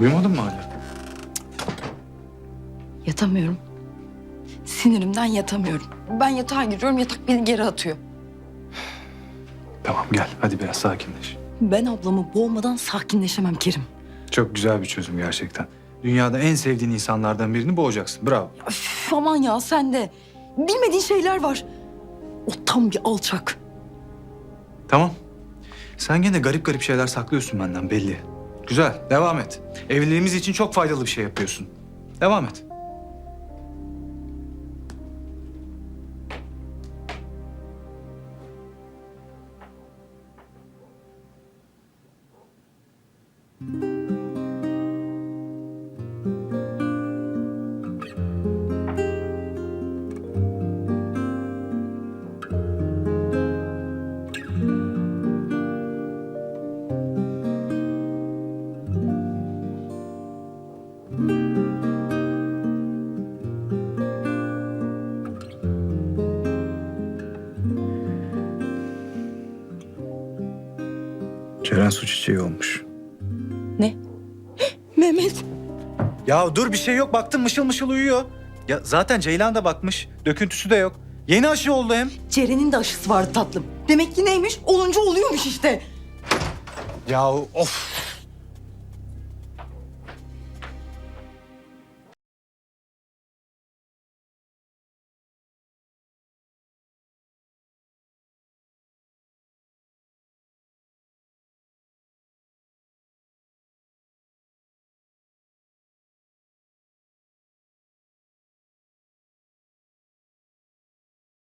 Uyumadın mı hala? Yatamıyorum. Sinirimden yatamıyorum. Ben yatağa giriyorum, yatak beni geri atıyor. Tamam gel hadi biraz sakinleş. Ben ablamı boğmadan sakinleşemem Kerim. Çok güzel bir çözüm gerçekten. Dünyada en sevdiğin insanlardan birini boğacaksın. Bravo. Üf, aman ya sen de. Bilmediğin şeyler var. O tam bir alçak. Tamam. Sen gene garip garip şeyler saklıyorsun benden belli. Güzel, devam et. Evliliğimiz için çok faydalı bir şey yapıyorsun. Devam et. Ceren su çiçeği olmuş. Ne? Mehmet. Ya dur bir şey yok. Baktım mışıl mışıl uyuyor. Ya zaten Ceylan da bakmış. Döküntüsü de yok. Yeni aşı oldu hem. Ceren'in de aşısı vardı tatlım. Demek ki neymiş? Olunca oluyormuş işte. Ya of.